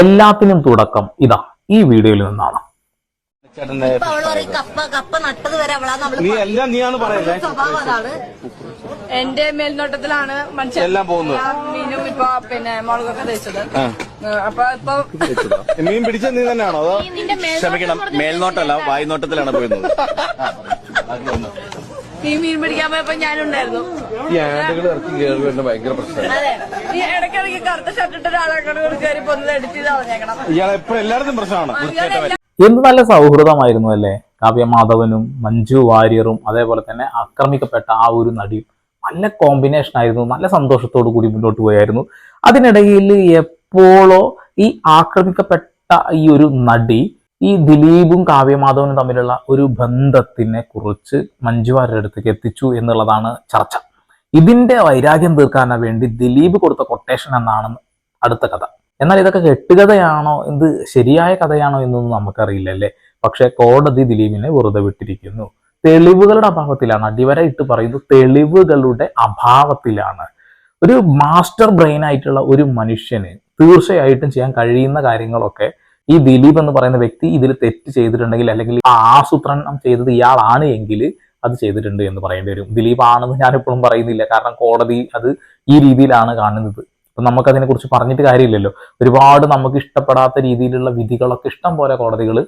എല്ലാത്തിനും തുടക്കം ഇതാ ഈ വീഡിയോയിൽ നിന്നാണ്. നീ എല്ലാം നീയാണ് പറയുന്നത് എന്റെ മേൽനോട്ടത്തിലാണ് മനുഷ്യൻ എല്ലാം പോകുന്നത്. മീനും ഇപ്പൊ പിന്നെ മുളകൊക്കെ തേച്ചത്. അപ്പൊ ഇപ്പൊ മീൻ പിടിച്ച നീ തന്നെയാണോ? അതോ ക്ഷമിക്കണം മേൽനോട്ടല്ല വായ്നോട്ടത്തിലാണ് പോയിരുന്നത്. നീ മീൻ പിടിക്കാൻ പോയപ്പോ ഞാനുണ്ടായിരുന്നു. ഈ ആടുകൾ ഇറക്കി കയറി വരുന്ന ഭയങ്കര പ്രശ്നമാണ്. അതെ. നീ ഇടയ്ക്കിടയ്ക്ക് കറുത്ത ഷർട്ട് ഇട്ട് ഒരാളെ കയറി പൊന്നത് എഡിറ്റ് ചെയ്ത് കളഞ്ഞേക്കണം. ഇയാളെ എപ്പോഴും എല്ലായിടത്തും പ്രശ്നമാണ്. ഇയാളെല്ലാം എന്ത് നല്ല സൗഹൃദമായിരുന്നു അല്ലേ? കാവ്യ മാധവനും മഞ്ജു വാര്യറും അതേപോലെ തന്നെ ആക്രമിക്കപ്പെട്ട ആ ഒരു നടിയും നല്ല കോമ്പിനേഷൻ ആയിരുന്നു. നല്ല സന്തോഷത്തോടു കൂടി മുന്നോട്ട് പോയായിരുന്നു. അതിനിടയിൽ എപ്പോഴോ ഈ ആക്രമിക്കപ്പെട്ട ഈ ഒരു നടി ഈ ദിലീപും കാവ്യമാധവനും തമ്മിലുള്ള ഒരു ബന്ധത്തിനെ കുറിച്ച് മഞ്ജുവാരുടെ അടുത്തേക്ക് എത്തിച്ചു എന്നുള്ളതാണ് ചർച്ച. ഇതിന്റെ വൈരാഗ്യം തീർക്കാനാ വേണ്ടി ദിലീപ് കൊടുത്ത കൊട്ടേഷൻ എന്നാണ് അടുത്ത കഥ. എന്നാൽ ഇതൊക്കെ കെട്ടുകഥയാണോ? എന്ത് ശരിയായ കഥയാണോ എന്നൊന്നും നമുക്കറിയില്ല അല്ലേ? പക്ഷെ കോടതി ദിലീപിനെ വെറുതെ വിട്ടിരിക്കുന്നു. തെളിവുകളുടെ അഭാവത്തിലാണ്. അടിവര ഇട്ട് പറയുന്നത് തെളിവുകളുടെ അഭാവത്തിലാണ്. ഒരു മാസ്റ്റർ ബ്രെയിൻ ആയിട്ടുള്ള ഒരു മനുഷ്യന് തീർച്ചയായിട്ടും ചെയ്യാൻ കഴിയുന്ന കാര്യങ്ങളൊക്കെ ഈ ദിലീപ് എന്ന് പറയുന്ന വ്യക്തി ഇതിൽ തെറ്റ് ചെയ്തിട്ടുണ്ടെങ്കിൽ അല്ലെങ്കിൽ ആസൂത്രണം ചെയ്തത് ഇയാളാണ് എങ്കിൽ അത് ചെയ്തിട്ടുണ്ട് എന്ന് പറയേണ്ടി വരും. ദിലീപ് ആണെന്ന് ഞാൻ എപ്പോഴും പറയുന്നില്ല. കാരണം കോടതി അത് ഈ രീതിയിലാണ് കാണുന്നത്. അപ്പൊ നമുക്ക് അതിനെ കുറിച്ച് പറഞ്ഞിട്ട് കാര്യമില്ലല്ലോ. ഒരുപാട് നമുക്ക് ഇഷ്ടപ്പെടാത്ത രീതിയിലുള്ള വിധികളൊക്കെ ഇഷ്ടം പോലെ കോടതികൾ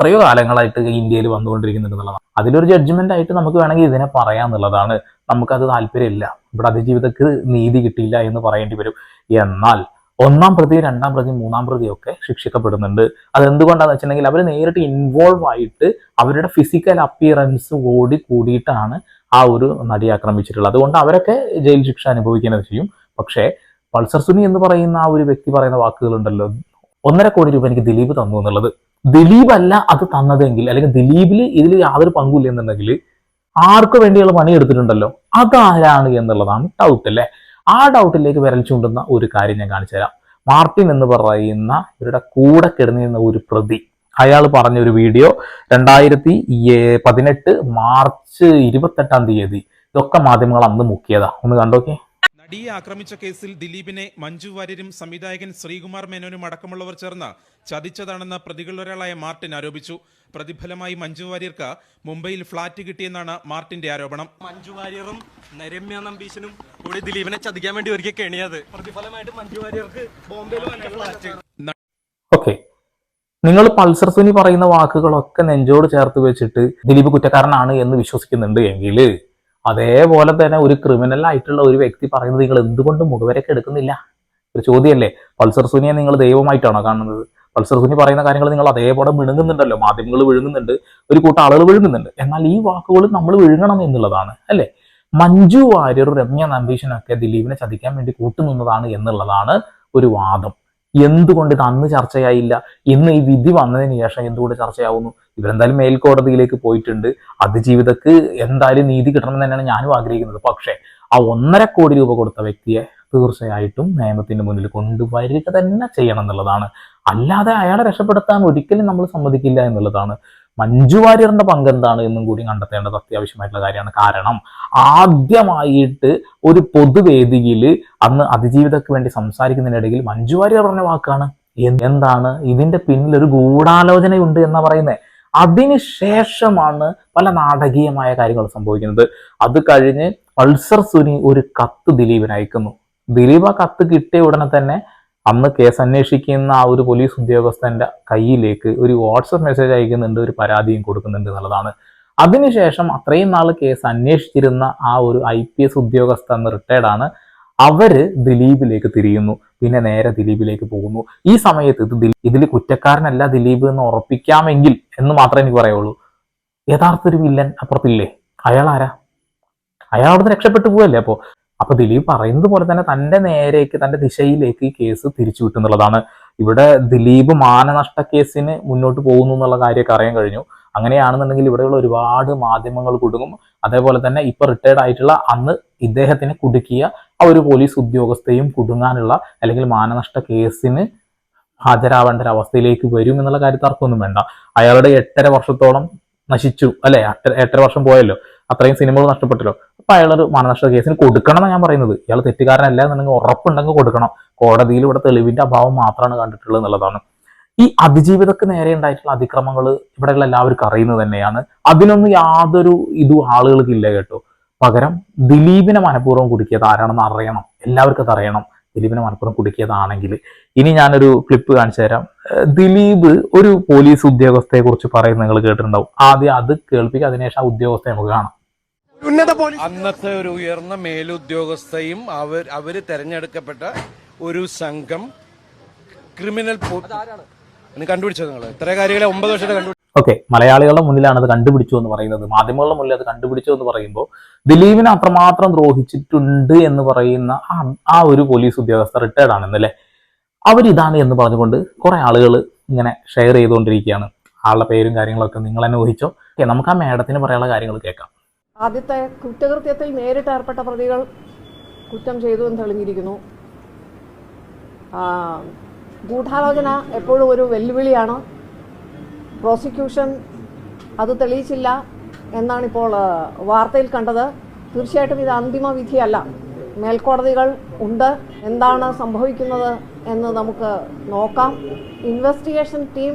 എത്രയോ കാലങ്ങളായിട്ട് ഇന്ത്യയിൽ വന്നുകൊണ്ടിരിക്കുന്നുണ്ട് അതിലൊരു ജഡ്ജ്മെന്റ് ആയിട്ട് നമുക്ക് വേണമെങ്കിൽ ഇതിനെ പറയാന്നുള്ളതാണ് നമുക്കത് താല്പര്യമില്ല. ഇവിടെ അതിജീവിതക്ക് നീതി കിട്ടിയില്ല എന്ന് പറയേണ്ടി വരും. എന്നാൽ ഒന്നാം പ്രതി രണ്ടാം പ്രതി മൂന്നാം പ്രതിയൊക്കെ ശിക്ഷിക്കപ്പെടുന്നുണ്ട്. അതെന്തുകൊണ്ടാന്ന് വെച്ചിട്ടുണ്ടെങ്കിൽ അവർ നേരിട്ട് ഇൻവോൾവ് ആയിട്ട് അവരുടെ ഫിസിക്കൽ അപ്പിയറൻസ് ഓടി കൂടിയിട്ടാണ് ആ ഒരു നടിയെ ആക്രമിച്ചിട്ടുള്ളത്. അതുകൊണ്ട് അവരൊക്കെ ജയിൽ ശിക്ഷ അനുഭവിക്കുന്നത് ചെയ്യും. പക്ഷേ പൾസർ സുനി എന്ന് പറയുന്ന ആ ഒരു വ്യക്തി പറയുന്ന വാക്കുകളുണ്ടല്ലോ. ഒന്നര കോടി രൂപ എനിക്ക് ദിലീപ് തന്നു എന്നുള്ളത്. ദിലീപ് അല്ല അത് തന്നതെങ്കിൽ അല്ലെങ്കിൽ ദിലീപിൽ ഇതിൽ യാതൊരു പങ്കുമില്ല എന്നുണ്ടെങ്കിൽ ആർക്ക് വേണ്ടിയുള്ള പണി എടുത്തിട്ടുണ്ടല്ലോ അതാരാണ് എന്നുള്ളതാണ് ഡൗട്ട് അല്ലേ? ആ ഡൗട്ടിലേക്ക് വിരൽ ചൂണ്ടുന്ന ഒരു കാര്യം ഞാൻ കാണിച്ചു തരാം. മാർട്ടിൻ എന്ന് പറയുന്ന ഇവരുടെ കൂടെ കിടന്നിരുന്ന ഒരു പ്രതി. അയാൾ പറഞ്ഞ ഒരു വീഡിയോ രണ്ടായിരത്തി പതിനെട്ട് മാർച്ച് ഇരുപത്തെട്ടാം തീയതി ഇതൊക്കെ മാധ്യമങ്ങൾ അന്ന് മുക്കിയതാ. ഒന്ന് കണ്ടോക്കെ നടിയെ ആക്രമിച്ച കേസിൽ ദിലീപിനെ മഞ്ജു വാര്യരും സംവിധായകൻ ശ്രീകുമാർ മേനോനും അടക്കമുള്ളവർ ചേർന്ന് ചതിച്ചതാണെന്ന് പ്രതികളൊരാളായ മാർട്ടിൻ ആരോപിച്ചു. പ്രതിഫലമായി മഞ്ജു വാര്യർക്ക് മുംബൈയിൽ ഫ്ളാറ്റ് കിട്ടിയെന്നാണ് മാർട്ടിന്റെ ആരോപണം. മഞ്ജു വാര്യറും നരമ്യ നമ്പീശനും കൂടി ദിലീപിനെ ചതിക്കാൻ വേണ്ടി ഒരുക്കി കെണിയത്. പ്രതിഫലമായിട്ട് മഞ്ജു വാര്യർക്ക് ബോംബെയിൽ മറ്റേ ഫ്ലാറ്റ് ഓക്കെ. നിങ്ങൾ പൾസർ സുനി പറയുന്ന വാക്കുകളൊക്കെ നെഞ്ചോട് ചേർത്ത് വെച്ചിട്ട് ദിലീപ് കുറ്റക്കാരനാണ് എന്ന് വിശ്വസിക്കുന്നുണ്ട് എങ്കിൽ അതേപോലെ തന്നെ ഒരു ക്രിമിനൽ ആയിട്ടുള്ള ഒരു വ്യക്തി പറയുന്നത് നിങ്ങൾ എന്തുകൊണ്ട് മുഖവരൊക്കെ എടുക്കുന്നില്ല? ഒരു ചോദ്യമല്ലേ? പൾസർ സുനിയെ നിങ്ങൾ ദൈവമായിട്ടാണോ കാണുന്നത്? പൾസർ സുനി പറയുന്ന കാര്യങ്ങൾ നിങ്ങൾ അതേപോലെ വിഴുങ്ങുന്നുണ്ടല്ലോ മാധ്യമങ്ങൾ വിഴുങ്ങുന്നുണ്ട്. ഒരു കൂട്ടം ആളുകൾ വിഴുങ്ങുന്നുണ്ട്. എന്നാൽ ഈ വാക്കുകൾ നമ്മൾ വിഴുങ്ങണം എന്നുള്ളതാണ് അല്ലേ? മഞ്ജു വാര്യർ രമ്യ നമ്പീഷനൊക്കെ ദിലീപിനെ ചതിക്കാൻ വേണ്ടി കൂട്ടുനിന്നതാണ് എന്നുള്ളതാണ് ഒരു വാദം. എന്തുകൊണ്ട് ഇത് അന്ന് ചർച്ചയായില്ല? ഇന്ന് ഈ വിധി വന്നതിന് ശേഷം എന്തുകൊണ്ട് ചർച്ചയാവുന്നു? ഇവരെന്തായാലും മേൽക്കോടതിയിലേക്ക് പോയിട്ടുണ്ട്. അതിജീവിതക്ക് എന്തായാലും നീതി കിട്ടണം തന്നെയാണ് ഞാനും ആഗ്രഹിക്കുന്നത്. പക്ഷേ ആ ഒന്നര കോടി രൂപ കൊടുത്ത വ്യക്തിയെ തീർച്ചയായിട്ടും നിയമത്തിന്റെ മുന്നിൽ കൊണ്ടുവരിക തന്നെ ചെയ്യണം എന്നുള്ളതാണ്. അല്ലാതെ അയാളെ രക്ഷപ്പെടുത്താൻ ഒരിക്കലും നമ്മൾ സമ്മതിക്കില്ല എന്നുള്ളതാണ്. മഞ്ജു വാര്യറിന്റെ പങ്ക് എന്താണ് എന്നും കൂടി കണ്ടെത്തേണ്ടത് അത്യാവശ്യമായിട്ടുള്ള കാര്യമാണ്. കാരണം ആദ്യമായിട്ട് ഒരു പൊതുവേദിയിൽ അന്ന് അതിജീവിതക്ക് വേണ്ടി സംസാരിക്കുന്നതിനിടയിൽ മഞ്ജു വാര്യർ പറഞ്ഞ വാക്കാണ്. എന്താണ്? ഇതിന്റെ പിന്നിൽ ഒരു ഗൂഢാലോചനയുണ്ട് എന്നാ പറയുന്നത്. അതിനുശേഷമാണ് പല നാടകീയമായ കാര്യങ്ങൾ സംഭവിക്കുന്നത്. അത് കഴിഞ്ഞ് പൾസർ സുനി ഒരു കത്ത് ദിലീപിന് അയക്കുന്നു. ദിലീപ് ആ കത്ത് കിട്ടിയ ഉടനെ തന്നെ അന്ന് കേസ് അന്വേഷിക്കുന്ന ആ ഒരു പോലീസ് ഉദ്യോഗസ്ഥന്റെ കയ്യിലേക്ക് ഒരു വാട്സപ്പ് മെസ്സേജ് അയക്കുന്നുണ്ട് ഒരു പരാതിയും കൊടുക്കുന്നുണ്ട് എന്നുള്ളതാണ്. അതിനുശേഷം അത്രയും നാൾ കേസ് അന്വേഷിച്ചിരുന്ന ആ ഒരു ഐ പി എസ് ഉദ്യോഗസ്ഥ എന്ന് റിട്ടയർഡ് ആണ്. അവർ ദിലീപിലേക്ക് തിരിയുന്നു. പിന്നെ നേരെ ദിലീപിലേക്ക് പോകുന്നു. ഈ സമയത്ത് ഇത് ഇതിൽ കുറ്റക്കാരനല്ല ദിലീപ് എന്ന് ഉറപ്പിക്കാമെങ്കിൽ എന്ന് മാത്രമേ എനിക്ക് പറയുള്ളൂ. യഥാർത്ഥ ഒരു വില്ലൻ അപ്പുറത്തില്ലേ? അയാൾ ആരാ? അയാൾ അവിടുന്ന് രക്ഷപ്പെട്ടു പോവല്ലേ അപ്പോ? അപ്പൊ ദിലീപ് പറയുന്നത് പോലെ തന്നെ തന്റെ നേരേക്ക് തന്റെ ദിശയിലേക്ക് ഈ കേസ് തിരിച്ചു വിട്ടുന്നുള്ളതാണ് ഇവിടെ ദിലീപ് മാനനഷ്ട കേസിന് മുന്നോട്ട് പോകുന്നു എന്നുള്ള കാര്യമൊക്കെ അറിയാൻ കഴിഞ്ഞു. അങ്ങനെയാണെന്നുണ്ടെങ്കിൽ ഇവിടെയുള്ള ഒരുപാട് മാധ്യമങ്ങൾ കുടുങ്ങും. അതേപോലെ തന്നെ ഇപ്പൊ റിട്ടയർഡ് ആയിട്ടുള്ള അന്ന് ഇദ്ദേഹത്തിനെ കുടുക്കിയ ആ ഒരു പോലീസ് ഉദ്യോഗസ്ഥയും കുടുങ്ങാനുള്ള അല്ലെങ്കിൽ മാനനഷ്ട കേസിന് ഹാജരാവേണ്ട ഒരു അവസ്ഥയിലേക്ക് വരും എന്നുള്ള കാര്യത്തിൽ വേണ്ട. അയാളുടെ എട്ടര വർഷത്തോളം നശിച്ചു അല്ലെ? എട്ടര വർഷം പോയല്ലോ? അത്രയും സിനിമകൾ നഷ്ടപ്പെട്ടല്ലോ. അപ്പൊ അയാളൊരു മാനനഷ്ട കേസിന് കൊടുക്കണം എന്നാണ് ഞാൻ പറയുന്നത്. ഇയാൾ തെറ്റുകാരനല്ല എന്നുണ്ടെങ്കിൽ ഉറപ്പുണ്ടെങ്കിൽ കൊടുക്കണം. കോടതിയിൽ ഇവിടെ തെളിവിന്റെ അഭാവം മാത്രമാണ് കണ്ടിട്ടുള്ളത് എന്നുള്ളതാണ്. ഈ അതിജീവിതക്ക് നേരെ ഉണ്ടായിട്ടുള്ള അതിക്രമങ്ങൾ ഇവിടെയുള്ള എല്ലാവർക്കും അറിയുന്നത് തന്നെയാണ്. അതിനൊന്നും യാതൊരു ഇതും ആളുകൾക്ക് ഇല്ല കേട്ടോ. പകരം ദിലീപിനെ മനഃപൂർവം കുടുക്കിയത് ആരാണെന്ന് അറിയണം. എല്ലാവർക്കും അത് അറിയണം. ദിലീപിനെ മലപ്പുറം കുടുക്കിയതാണെങ്കിൽ ഇനി ഞാനൊരു ക്ലിപ്പ് കാണിച്ചു തരാം. ദിലീപ് ഒരു പോലീസ് ഉദ്യോഗസ്ഥയെ കുറിച്ച് പറയുന്നത് നിങ്ങൾ കേട്ടിട്ടുണ്ടാവും. ആദ്യം അത് കേൾപ്പിക്കുക അതിനുശേഷം ആ ഉദ്യോഗസ്ഥയെ നമുക്ക് കാണാം. ഉന്നത പോലീസ് അന്നത്തെ ഒരു ഉയർന്ന മേലുദ്യോഗസ്ഥയും അവർ അവർ തെരഞ്ഞെടുക്കപ്പെട്ട ഒരു സംഘം ക്രിമിനൽ കണ്ടുപിടിച്ചത് നിങ്ങൾ ഇത്ര കാര്യങ്ങളെ ഒമ്പത് വർഷത്തെ കണ്ടു ഓക്കെ മലയാളികളുടെ മുന്നിലാണ് അത് കണ്ടുപിടിച്ചു എന്ന് പറയുന്നത്. മാധ്യമങ്ങളുടെ മുന്നിൽ അത് കണ്ടുപിടിച്ചു എന്ന് പറയുമ്പോൾ ദിലീപിനെ അത്രമാത്രം ദ്രോഹിച്ചിട്ടുണ്ട് എന്ന് പറയുന്ന ആ ഒരു പോലീസ് ഉദ്യോഗസ്ഥ റിട്ടയർഡ് ആണെന്നല്ലേ? അവരിതാണ് എന്ന് പറഞ്ഞുകൊണ്ട് കുറെ ആളുകൾ ഇങ്ങനെ ഷെയർ ചെയ്തുകൊണ്ടിരിക്കുകയാണ്. ആളുടെ പേരും കാര്യങ്ങളൊക്കെ നിങ്ങൾ തന്നെ ഊഹിച്ചോ? ഓക്കെ നമുക്ക് ആ മേഡത്തിന് പറയാനുള്ള കാര്യങ്ങൾ കേൾക്കാം. ആദ്യത്തെ കുറ്റകൃത്യത്തിൽ നേരിട്ട് ഏർപ്പെട്ട പ്രതികൾ കുറ്റം ചെയ്തു എന്ന് തെളിഞ്ഞിരിക്കുന്നു. ഗൂഢാലോചന എപ്പോഴും ഒരു വെല്ലുവിളിയാണ്. പ്രോസിക്യൂഷൻ അത് തെളിയിച്ചില്ല എന്നാണിപ്പോൾ ആ, വാർത്തയിൽ കണ്ടത്. തീർച്ചയായിട്ടും ഇത് അന്തിമ വിധിയല്ല. മേൽക്കോടതികൾ ഉണ്ട് എന്താണ് സംഭവിക്കുന്നത് എന്ന് നമുക്ക് നോക്കാം. ഇൻവെസ്റ്റിഗേഷൻ ടീം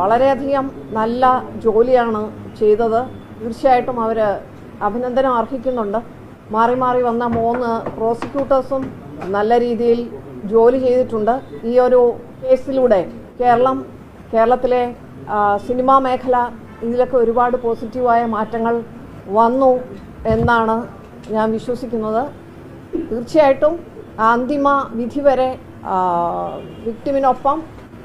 വളരെയധികം നല്ല ജോലിയാണ് ചെയ്തത്. തീർച്ചയായിട്ടും അവർ അഭിനന്ദനം അർഹിക്കുന്നുണ്ട്. മാറി മാറി വന്ന മൂന്ന് പ്രോസിക്യൂട്ടേഴ്സും നല്ല രീതിയിൽ ജോലി ചെയ്തിട്ടുണ്ട്. ഈ ഒരു കേസിലൂടെ കേരളം കേരളത്തിലെ സിനിമാ മേഖല ഇതിലൊക്കെ ഒരുപാട് പോസിറ്റീവായ മാറ്റങ്ങൾ വന്നു എന്നാണ് ഞാൻ വിശ്വസിക്കുന്നത്. തീർച്ചയായിട്ടും അന്തിമ വിധി വരെ വിക്ടിമിനൊപ്പം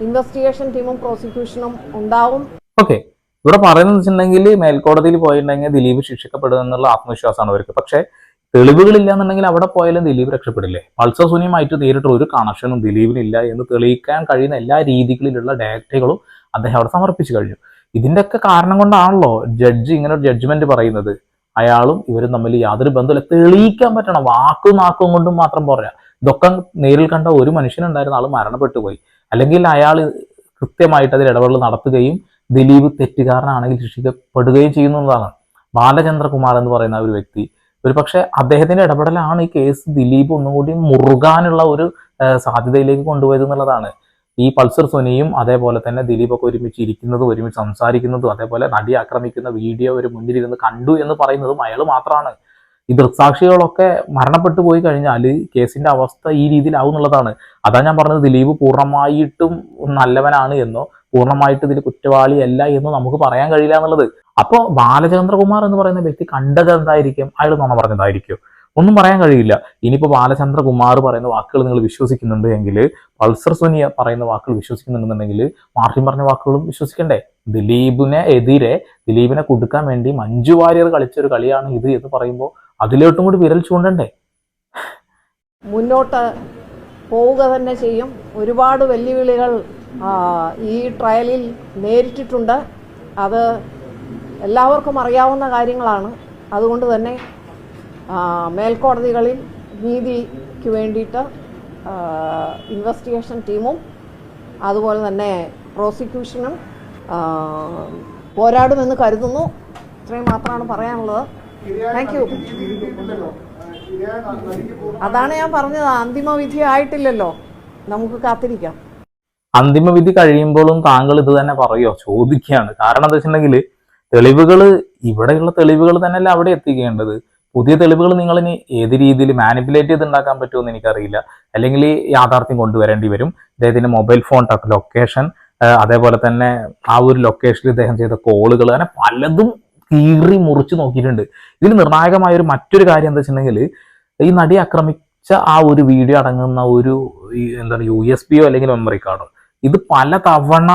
ഇൻവെസ്റ്റിഗേഷൻ ടീമും പ്രോസിക്യൂഷനും ഉണ്ടാവും. ഓക്കെ ഇവിടെ പറയുന്നത് വെച്ചിട്ടുണ്ടെങ്കിൽ മേൽക്കോടതിയിൽ പോയിട്ടുണ്ടെങ്കിൽ ദിലീപ് ശിക്ഷിക്കപ്പെടും എന്നുള്ള ആത്മവിശ്വാസമാണ് അവർക്ക്. പക്ഷേ തെളിവുകളില്ല എന്നുണ്ടെങ്കിൽ അവിടെ പോയാലും ദിലീപ് രക്ഷപ്പെടില്ലേ? പൾസർ സുനിയുമായിട്ട് നേരിട്ട് ഒരു കണക്ഷനും ദിലീപിനില്ല എന്ന് തെളിയിക്കാൻ കഴിയുന്ന എല്ലാ രീതികളിലുള്ള ഡാറ്റകളും അദ്ദേഹം അവിടെ സമർപ്പിച്ചു കഴിഞ്ഞു. ഇതിന്റെയൊക്കെ കാരണം കൊണ്ടാണല്ലോ ജഡ്ജ് ഇങ്ങനെ ഒരു ജഡ്ജ്മെന്റ് പറയുന്നത്. അയാളും ഇവരും തമ്മിൽ യാതൊരു ബന്ധമില്ല തെളിയിക്കാൻ പറ്റണം. വാക്കും നാക്കും കൊണ്ടും മാത്രം പോരാ. ഇതൊക്കെ നേരിൽ കണ്ട ഒരു മനുഷ്യനുണ്ടായിരുന്ന ആൾ മരണപ്പെട്ടു പോയി. അല്ലെങ്കിൽ അയാൾ കൃത്യമായിട്ട് അതിൽ ഇടപെടൽ നടത്തുകയും ദിലീപ് തെറ്റുകാരനാണെങ്കിൽ ശിക്ഷിക്കപ്പെടുകയും ചെയ്യുന്നതാണ് ബാലചന്ദ്രകുമാർ എന്ന് പറയുന്ന ഒരു വ്യക്തി ഒരു പക്ഷേ അദ്ദേഹത്തിന്റെ ഇടപെടലാണ് ഈ കേസ് ദിലീപ് ഒന്നുകൂടി മുറുകാനുള്ള ഒരു സാധ്യതയിലേക്ക് കൊണ്ടുപോയത് എന്നുള്ളതാണ്. ഈ പൾസർ സുനിയും അതേപോലെ തന്നെ ദിലീപൊക്കെ ഒരുമിച്ച് ഇരിക്കുന്നതും ഒരുമിച്ച് സംസാരിക്കുന്നതും അതേപോലെ നടി ആക്രമിക്കുന്ന വീഡിയോ ഒരു മുന്നിലിരുന്ന് കണ്ടു എന്ന് പറയുന്നതും അയാൾ മാത്രമാണ് ഈ ദൃക്സാക്ഷികളൊക്കെ മരണപ്പെട്ടു പോയി കഴിഞ്ഞാൽ കേസിന്റെ അവസ്ഥ ഈ രീതിയിലാവും എന്നുള്ളതാണ്. അതാ ഞാൻ പറഞ്ഞത് ദിലീപ് പൂർണമായിട്ടും നല്ലവനാണ് എന്നോ പൂർണമായിട്ട് ഇതിൽ കുറ്റവാളിയല്ല എന്നോ നമുക്ക് പറയാൻ കഴിയില്ല എന്നുള്ളത്. അപ്പോൾ ബാലചന്ദ്രകുമാർ എന്ന് പറയുന്ന വ്യക്തി കണ്ടത് എന്തായിരിക്കും? അയാൾ നോണ പറഞ്ഞതായിരിക്കും. ഒന്നും പറയാൻ കഴിയില്ല. ഇനിയിപ്പോൾ ബാലചന്ദ്രകുമാർ പറയുന്ന വാക്കുകൾ നിങ്ങൾ വിശ്വസിക്കുന്നുണ്ട് എങ്കിൽ പൾസർ സുനിയ പറയുന്ന വാക്കുകൾ വിശ്വസിക്കുന്നുണ്ടെന്നുണ്ടെങ്കിൽ മാർട്ടിൻ പറഞ്ഞ വാക്കുകളും വിശ്വസിക്കണ്ടേ? ദിലീപിനെ എതിരെ ദിലീപിനെ കൊടുക്കാൻ വേണ്ടി മഞ്ജു വാര്യർ കളിച്ച ഒരു കളിയാണ് ഇത് എന്ന് പറയുമ്പോൾ അതിലോട്ടും കൂടി വിരൽ ചൂണ്ടണ്ടേ? മുന്നോട്ട് പോവുക തന്നെ ചെയ്യും. ഒരുപാട് വെല്ലുവിളികൾ ഈ ട്രയലിൽ നേരിട്ടിട്ടുണ്ട്. അത് എല്ലാവർക്കും അറിയാവുന്ന കാര്യങ്ങളാണ്. അതുകൊണ്ട് തന്നെ മേൽക്കോടതികളിൽ നീതിക്ക് വേണ്ടിയിട്ട് ഇൻവെസ്റ്റിഗേഷൻ ടീമും അതുപോലെ തന്നെ പ്രോസിക്യൂഷനും പോരാടുമെന്ന് കരുതുന്നു. ഇത്രയും മാത്രമാണ് പറയാനുള്ളത്. താങ്ക് യു അതാണ് ഞാൻ പറഞ്ഞത്. അന്തിമ വിധി ആയിട്ടില്ലല്ലോ. നമുക്ക് കാത്തിരിക്കാം. അന്തിമവിധി കഴിയുമ്പോഴും താങ്കൾ ഇത് തന്നെ പറയുമോ ചോദിക്കുകയാണ്. കാരണം എന്താ വെച്ചിട്ടുണ്ടെങ്കിൽ തെളിവുകൾ ഇവിടെയുള്ള തെളിവുകൾ തന്നെയല്ല അവിടെ എത്തിക്കേണ്ടത്? പുതിയ തെളിവുകൾ നിങ്ങൾ ഇനി ഏത് രീതിയിൽ മാനിപ്പുലേറ്റ് ചെയ്ത് ഉണ്ടാക്കാൻ പറ്റുമെന്ന് എനിക്കറിയില്ല. അല്ലെങ്കിൽ യാഥാർത്ഥ്യം കൊണ്ടുവരേണ്ടി വരും. അദ്ദേഹത്തിന്റെ മൊബൈൽ ഫോൺ ലൊക്കേഷൻ അതേപോലെ തന്നെ ആ ഒരു ലൊക്കേഷനിൽ ഇദ്ദേഹം ചെയ്ത കോളുകൾ അങ്ങനെ പലതും കീറി മുറിച്ച് നോക്കിയിട്ടുണ്ട്. ഇതിൽ നിർണായകമായ ഒരു മറ്റൊരു കാര്യം എന്താ വെച്ചിട്ടുണ്ടെങ്കിൽ ഈ നടി ആക്രമിച്ച ആ ഒരു വീഡിയോ അടങ്ങുന്ന ഒരു എന്താണ് യു എസ് പിയോ അല്ലെങ്കിൽ മെമ്മറി കാർഡോ ഇത് പല തവണ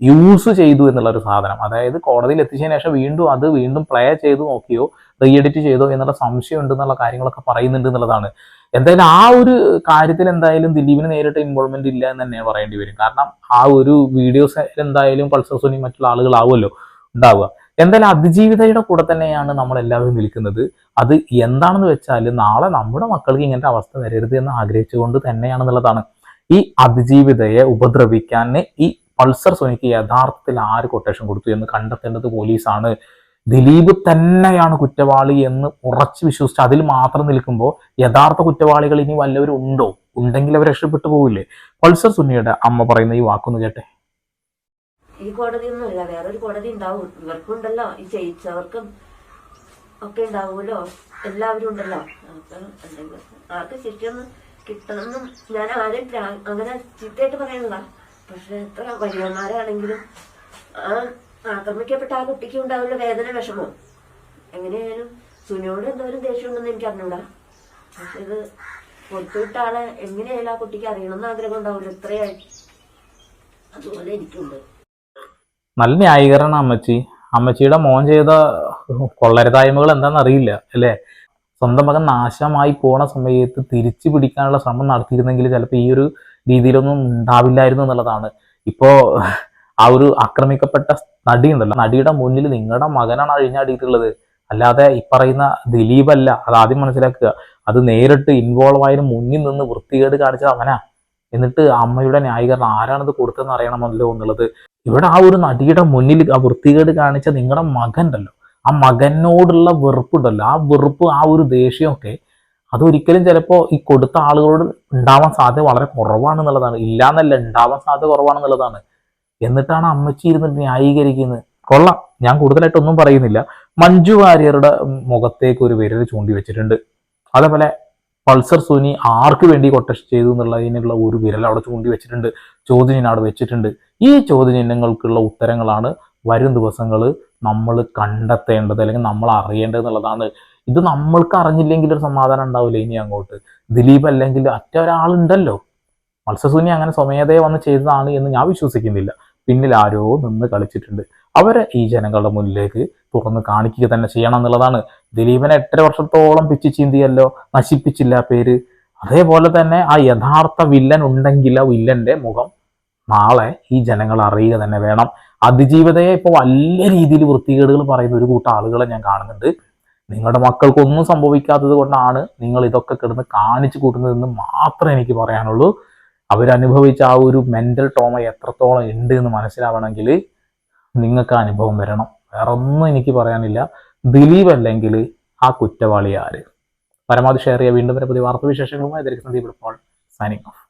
യൂസ് ചെയ്തു എന്നുള്ള ഒരു സാധനം. അതായത് കോടതിയിൽ എത്തിച്ചതിന് ശേഷം വീണ്ടും അത് വീണ്ടും പ്ലേ ചെയ്ത് നോക്കിയോ റീ എഡിറ്റ് ചെയ്തോ എന്നുള്ള സംശയം ഉണ്ട് എന്നുള്ള കാര്യങ്ങളൊക്കെ പറയുന്നുണ്ട് എന്നുള്ളതാണ്. എന്തായാലും ആ ഒരു കാര്യത്തിൽ എന്തായാലും ദിലീപിന് നേരിട്ട് ഇൻവോൾവ്മെന്റ് ഇല്ല എന്ന് തന്നെ പറയേണ്ടി വരും. കാരണം ആ ഒരു വീഡിയോസ് എന്തായാലും പൾസർ സുനി മറ്റുള്ള ആളുകളാവുമല്ലോ ഉണ്ടാവുക. എന്തായാലും അതിജീവിതയുടെ കൂടെ തന്നെയാണ് നമ്മൾ എല്ലാവരും നിൽക്കുന്നത്. അത് എന്താണെന്ന് വെച്ചാൽ നാളെ നമ്മുടെ മക്കൾക്ക് ഇങ്ങനത്തെ അവസ്ഥ വരരുത് എന്ന് ആഗ്രഹിച്ചുകൊണ്ട് തന്നെയാണെന്നുള്ളതാണ്. ഈ അതിജീവിതയെ ഉപദ്രവിക്കാൻ ഈ പൾസർ സുനിക്ക് യഥാർത്ഥത്തിൽ ആര് കൊട്ടേഷൻ കൊടുത്തു എന്ന് കണ്ടെത്തേണ്ടത് പോലീസാണ്. ദിലീപ് തന്നെയാണ് കുറ്റവാളി എന്ന് ഉറച്ചു വിശ്വസിച്ച് അതിൽ മാത്രം നിൽക്കുമ്പോൾ യഥാർത്ഥ കുറ്റവാളികൾ ഇനി വല്ലവരും ഉണ്ടോ? ഉണ്ടെങ്കിൽ അവർ രക്ഷപ്പെട്ടു പോവില്ലേ? പൾസർ സുനിയുടെ അമ്മ പറയുന്ന ഈ വാക്കൊന്ന് കേട്ടെ. ഈ കോടതി ഒന്നുമല്ല വേറൊരു കോടതി ഉണ്ടാവും. ഇവർക്കുണ്ടല്ലോ ഈ ജയിച്ചവർക്കും ഒക്കെ ഉണ്ടാവുമല്ലോ. എല്ലാവരും ഉണ്ടല്ലോ. ആർക്ക് ശരിക്കൊന്നും കിട്ടണമെന്നും ഞാൻ ആരും അങ്ങനെ ചീത്തയായിട്ട് പറയുന്നില്ല പക്ഷെ എത്ര വലിയന്മാരാണെങ്കിലും ആ ആക്രമിക്കപ്പെട്ട ആ കുട്ടിക്ക് ഉണ്ടാവുന്ന വേദന വിഷമം. എങ്ങനെയായാലും സുനിയോട് എന്തോരം ദേഷ്യമുണ്ടെന്ന് എനിക്ക് അറിഞ്ഞൂടാ. പക്ഷെ ഇത് പുറത്തുവിട്ട ആളെ എങ്ങനെയായാലും ആ കുട്ടിക്ക് അറിയണമെന്ന് ആഗ്രഹം ഉണ്ടാവില്ല. ഇത്രയായി. അതുപോലെ എനിക്കുണ്ട്. നല്ല ന്യായീകരണം അമ്മച്ചി. അമ്മച്ചിയുടെ മോൻ ചെയ്ത കൊള്ളരുതായ്മകൾ എന്താണെന്ന് അറിയില്ല അല്ലേ? സ്വന്തം മകൻ നാശമായി പോണ സമയത്ത് തിരിച്ചു പിടിക്കാനുള്ള ശ്രമം നടത്തിയിരുന്നെങ്കിൽ ചിലപ്പോൾ ഈ ഒരു രീതിയിലൊന്നും ഉണ്ടാവില്ലായിരുന്നു എന്നുള്ളതാണ്. ഇപ്പോ ആ ഒരു ആക്രമിക്കപ്പെട്ട നടി ഉണ്ടല്ലോ. നടിയുടെ മുന്നിൽ നിങ്ങളുടെ മകനാണ് അഴിഞ്ഞാടിയിട്ടുള്ളത് അല്ലാതെ ഈ പറയുന്ന ദിലീപ് അല്ല അത് ആദ്യം മനസ്സിലാക്കുക. അത് നേരിട്ട് ഇൻവോൾവ് ആയതിന് മുന്നിൽ നിന്ന് വൃത്തികേട് കാണിച്ചത് അവനാ. എന്നിട്ട് അമ്മയുടെ ന്യായീകരണം ആരാണത് കൊടുത്തതെന്ന് അറിയണമല്ലോ എന്നുള്ളത്. ഇവിടെ ആ ഒരു നടിയുടെ മുന്നിൽ ആ വൃത്തികേട് കാണിച്ച നിങ്ങളുടെ മകൻ ഉണ്ടല്ലോ. ആ മകനോടുള്ള വെറുപ്പുണ്ടല്ലോ ആ വെറുപ്പ് ആ ഒരു ദേഷ്യമൊക്കെ അതൊരിക്കലും ചിലപ്പോൾ ഈ കൊടുത്ത ആളുകളോട് ഉണ്ടാവാൻ സാധ്യത വളരെ കുറവാണെന്നുള്ളതാണ്. ഇല്ലാന്നല്ല ഉണ്ടാവാൻ സാധ്യത കുറവാണെന്നുള്ളതാണ്. എന്നിട്ടാണ് അമ്മച്ചി ഇരുന്നിട്ട് ന്യായീകരിക്കുന്നത്. കൊള്ളാം. ഞാൻ കൂടുതലായിട്ടൊന്നും പറയുന്നില്ല. മഞ്ജു വാര്യരുടെ മുഖത്തേക്ക് ഒരു വിരൽ ചൂണ്ടി വെച്ചിട്ടുണ്ട്. അതേപോലെ പൾസർ സുനി ആർക്ക് വേണ്ടി കൊട്ടേഷൻ ചെയ്തു എന്നുള്ളതിനുള്ള ഒരു വിരൽ അവിടെ ചൂണ്ടി വെച്ചിട്ടുണ്ട്. ചോദ്യചിഹ്നം അവിടെ വെച്ചിട്ടുണ്ട്. ഈ ചോദ്യചിഹ്നങ്ങൾക്കുള്ള ഉത്തരങ്ങളാണ് വരും ദിവസങ്ങൾ നമ്മൾ കണ്ടെത്തേണ്ടത് അല്ലെങ്കിൽ നമ്മൾ അറിയേണ്ടത് എന്നുള്ളതാണ് ഇത് നമ്മൾക്ക് അറിഞ്ഞില്ലെങ്കിൽ ഒരു സമാധാനം ഉണ്ടാവില്ല ഇനി അങ്ങോട്ട്? ദിലീപ് അല്ലെങ്കിൽ ഒറ്റ ഒരാളുണ്ടല്ലോ. മത്സ്യസൂനി അങ്ങനെ സ്വമേധയെ വന്ന് ചെയ്തതാണ് എന്ന് ഞാൻ വിശ്വസിക്കുന്നില്ല. പിന്നിൽ ആരോ നിന്ന് കളിച്ചിട്ടുണ്ട്. അവരെ ഈ ജനങ്ങളുടെ മുന്നിലേക്ക് തുറന്ന് കാണിക്കുക തന്നെ ചെയ്യണം എന്നുള്ളതാണ്. ദിലീപിനെ എട്ടര വർഷത്തോളം പിച്ചി ചീന്തിയല്ലോ? നശിപ്പിച്ചില്ല പേര്. അതേപോലെ തന്നെ ആ യഥാർത്ഥ വില്ലൻ ഉണ്ടെങ്കിൽ ആ വില്ലന്റെ മുഖം നാളെ ഈ ജനങ്ങൾ അറിയുക തന്നെ വേണം. അതിജീവിതയെ ഇപ്പോൾ വലിയ രീതിയിൽ വൃത്തികേടുകൾ പറയുന്ന ഒരു കൂട്ടം ആളുകളെ ഞാൻ കാണുന്നുണ്ട്. നിങ്ങളുടെ മക്കൾക്കൊന്നും സംഭവിക്കാത്തത് കൊണ്ടാണ് നിങ്ങൾ ഇതൊക്കെ കിടന്ന് കാണിച്ചു കൂട്ടുന്നതെന്ന് മാത്രമേ എനിക്ക് പറയാനുള്ളൂ. അവരനുഭവിച്ച ആ ഒരു മെന്റൽ ട്രോമ എത്രത്തോളം ഉണ്ട് എന്ന് മനസ്സിലാവണമെങ്കിൽ നിങ്ങൾക്ക് അനുഭവം വരണം. വേറെ ഒന്നും എനിക്ക് പറയാനില്ല. ദിലീപ് അല്ലെങ്കിൽ ആ കുറ്റവാളി ആര്? പരമാവധി ഷെയർ ചെയ്യുക. വീണ്ടും വരെ പുതിയ വാർത്താവിശേഷങ്ങളുമായി ഇവിടെ ഇപ്പോൾ സൈനിങ് ഓഫ്